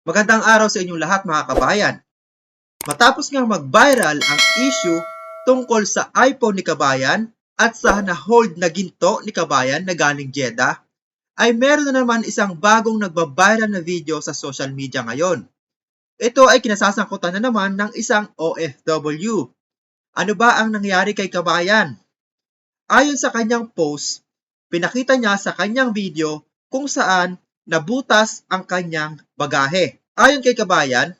Magandang araw sa inyong lahat mga kabayan. Matapos nga mag-viral ang issue tungkol sa iPhone ni Kabayan at sa na-hold na ginto ni Kabayan na galing Jeddah, ay meron na naman isang bagong nagbabiral na video sa social media ngayon. Ito ay kinasasangkutan na naman ng isang OFW. Ano ba ang nangyari kay Kabayan? Ayon sa kanyang post, pinakita niya sa kanyang video kung saan nabutas ang kanyang bagahe. Ayon kay Kabayan,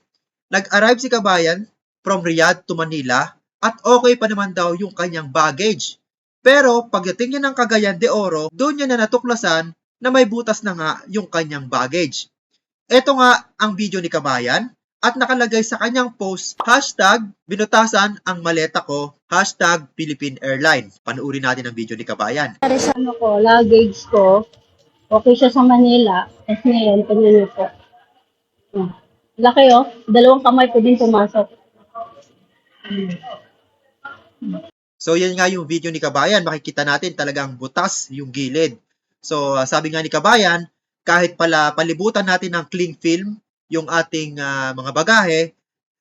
nag-arrive si Kabayan from Riyadh to Manila at okay pa naman daw yung kanyang baggage. Pero pagdating niya ng Cagayan de Oro, doon niya na natuklasan na may butas na nga yung kanyang baggage. Ito nga ang video ni Kabayan at nakalagay sa kanyang post, hashtag binutasan ang maleta ko, hashtag Philippine Airline. Panuuri natin ang video ni Kabayan. Para sa ano ko, luggage ko, okay siya sa Manila. Tapos ngayon, tingnan niyo po. Oh. Laki oh. Dalawang kamay ko din pumasok. So yan nga yung video ni Kabayan, makikita natin talagang butas yung gilid. So uh, sabi nga ni Kabayan, kahit pala palibutan natin ng cling film yung ating uh, mga bagahe,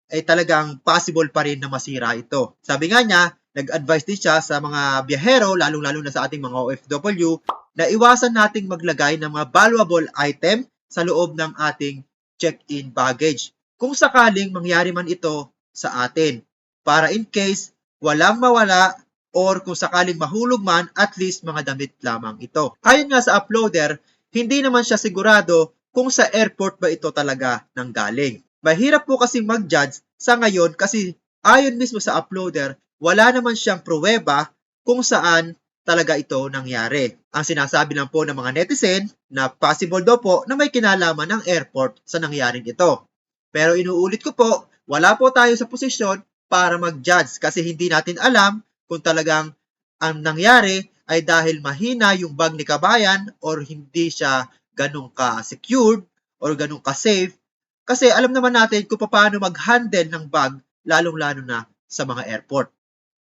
ay talagang possible pa rin na masira ito. Sabi nga niya, nag-advise din siya sa mga biyahero, lalong-lalo na sa ating mga OFW, na iwasan nating maglagay ng mga valuable item sa loob ng ating check-in baggage. Kung sakaling mangyari man ito sa atin, para in case walang mawala or kung sakaling mahulog man, at least mga damit lamang ito. Ayon nga sa uploader, hindi naman siya sigurado kung sa airport ba ito talaga nang galing. Mahirap po kasing mag-judge sa ngayon kasi ayon mismo sa uploader, wala naman siyang pruweba kung saan talaga ito nangyari. Ang sinasabi lang po ng mga netizen na possible daw po na may kinalaman ng airport sa nangyaring ito. Pero inuulit ko po, wala po tayo sa posisyon para mag-judge kasi hindi natin alam kung talagang ang nangyari ay dahil mahina yung bag ni kabayan or hindi siya ganun ka-secured or ganun ka-safe. Kasi alam naman natin kung paano mag-handle ng bag lalong-lalo na sa mga airport.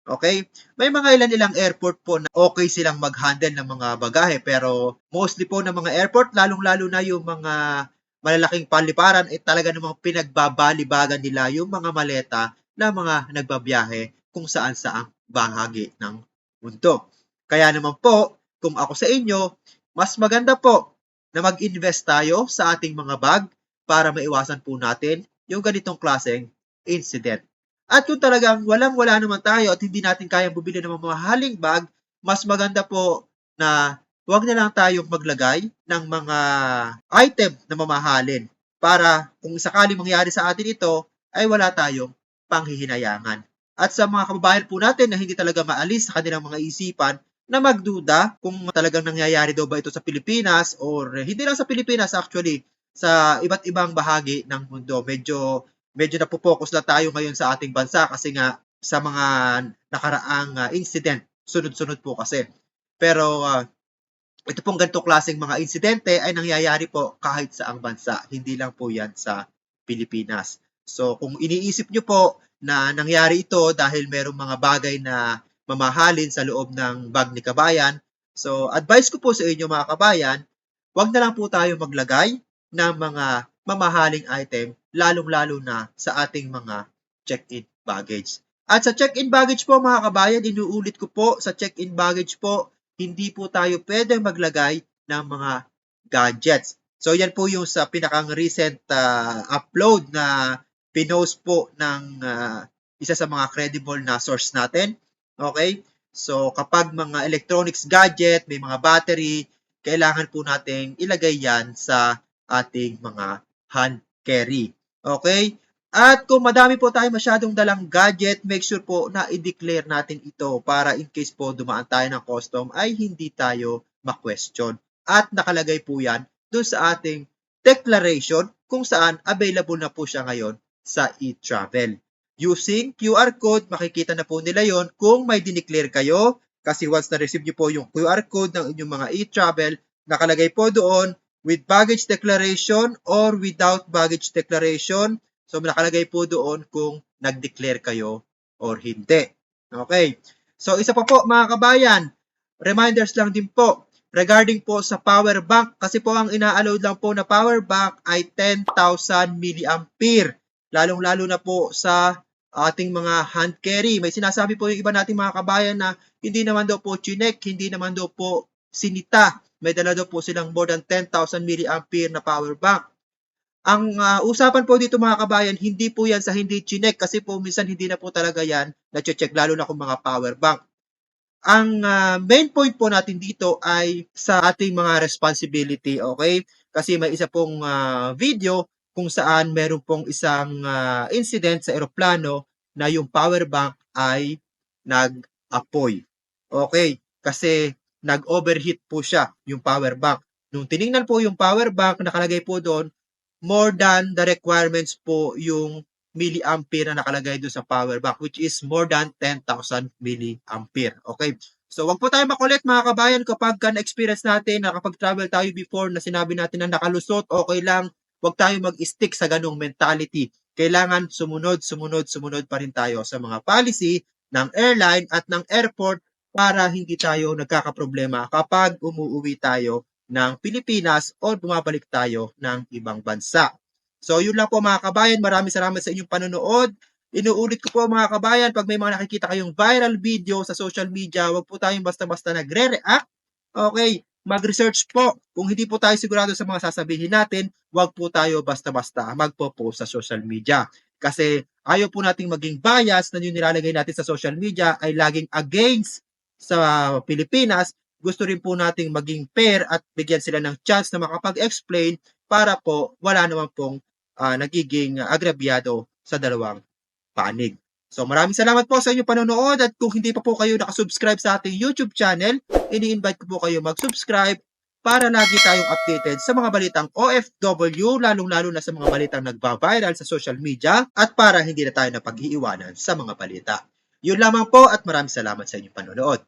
Okay? May mga ilan-ilang airport po na okay silang mag-handle ng mga bagahe pero mostly po ng mga airport lalong-lalo na yung mga malalaking paliparan ay talaga namang pinagbabalibagan nila yung mga maleta na mga nagbabiyahe kung saan saang bahagi ng mundo. Kaya naman po, kung ako sa inyo, mas maganda po na mag-invest tayo sa ating mga bag para maiwasan po natin yung ganitong klaseng incident. At kung talagang walang-wala naman tayo at hindi natin kayang bumili ng mga mahaling bag, mas maganda po na huwag na lang tayong maglagay ng mga item na mamahalin para kung sakaling mangyari sa atin ito, ay wala tayong panghihinayangan. At sa mga kababayan po natin na hindi talaga maalis sa kanilang mga isipan na magduda kung talagang nangyayari daw ba ito sa Pilipinas or hindi lang sa Pilipinas actually, sa iba't ibang bahagi ng mundo. Medyo medyo napopokus lang tayo ngayon sa ating bansa kasi nga sa mga nakaraang uh, incident, sunod-sunod po kasi. Pero uh, ito pong ganito klaseng mga insidente ay nangyayari po kahit sa ang bansa, hindi lang po yan sa Pilipinas. So kung iniisip nyo po na nangyari ito dahil merong mga bagay na mamahalin sa loob ng bag ni kabayan, so advice ko po sa inyo mga kabayan, wag na lang po tayo maglagay ng mga mamahaling item, lalong-lalo na sa ating mga check-in baggage. At sa check-in baggage po mga kabayan, inuulit ko po, sa check-in baggage po, hindi po tayo pwedeng maglagay ng mga gadgets. So yan po yung sa pinakang recent uh, upload na pinost po ng uh, isa sa mga credible na source natin. Okay? So kapag mga electronics gadget, may mga battery, kailangan po nating ilagay yan sa ating mga hand carry. Okay? At kung madami po tayo masyadong dalang gadget, make sure po na i-declare natin ito para in case po dumaan tayo ng custom ay hindi tayo ma-question. At nakalagay po yan doon sa ating declaration kung saan available na po siya ngayon sa e-travel. Using QR code, makikita na po nila yon kung may dineclare kayo kasi once na-receive nyo po yung QR code ng inyong mga e-travel, nakalagay po doon with baggage declaration or without baggage declaration. So, nakalagay po doon kung nag-declare kayo or hindi. Okay. So, isa pa po mga kabayan, reminders lang din po. regarding po sa power bank kasi po ang ina-allowed lang po na power bank ay 10,000 milliampere. Lalong-lalo na po sa ating mga hand carry. May sinasabi po yung iba nating mga kabayan na hindi naman daw po chinek, hindi naman daw po sinita. May dala daw po silang more than 10,000 milliampere na power bank. Ang ah, usapan po dito mga kabayan, hindi po yan sa hindi chinek kasi po minsan hindi na po talaga yan na-check lalo na kung mga power bank. Ang ah, main point po natin dito ay sa ating mga responsibility, okay? Kasi may isa pong ah, video kung saan meron pong isang ah, incident sa eroplano na yung power bank ay nag-apoy. Okay, kasi nag-overheat po siya, yung power bank. Nung tiningnan po yung power bank, nakalagay po doon, more than the requirements po yung milliampere na nakalagay doon sa power bank, which is more than 10,000 milliampere. Okay? So, wag po tayo makulit mga kabayan kapag ka na-experience natin, nakapag-travel tayo before na sinabi natin na nakalusot, okay lang, wag tayo mag-stick sa ganung mentality. Kailangan sumunod, sumunod, sumunod pa rin tayo sa mga policy ng airline at ng airport para hindi tayo nagkakaproblema kapag umuwi tayo ng Pilipinas o bumabalik tayo ng ibang bansa. So, yun lang po mga kabayan. Maraming salamat sa inyong panonood. Inuulit ko po mga kabayan, pag may mga nakikita kayong viral video sa social media, wag po tayong basta-basta nagre-react. Okay, mag-research po. Kung hindi po tayo sigurado sa mga sasabihin natin, wag po tayo basta-basta magpo-post sa social media. Kasi ayaw po nating maging bias na yung nilalagay natin sa social media ay laging against sa Pilipinas. Gusto rin po nating maging fair at bigyan sila ng chance na makapag-explain para po wala naman pong ah, nagiging agrabyado sa dalawang panig. So maraming salamat po sa inyong panonood at kung hindi pa po kayo nakasubscribe sa ating YouTube channel, ini-invite ko po kayo mag-subscribe para lagi tayong updated sa mga balitang OFW, lalong-lalo na sa mga balitang nagba-viral sa social media at para hindi na tayo napag-iiwanan sa mga balita. Yun lamang po at maraming salamat sa inyong panonood.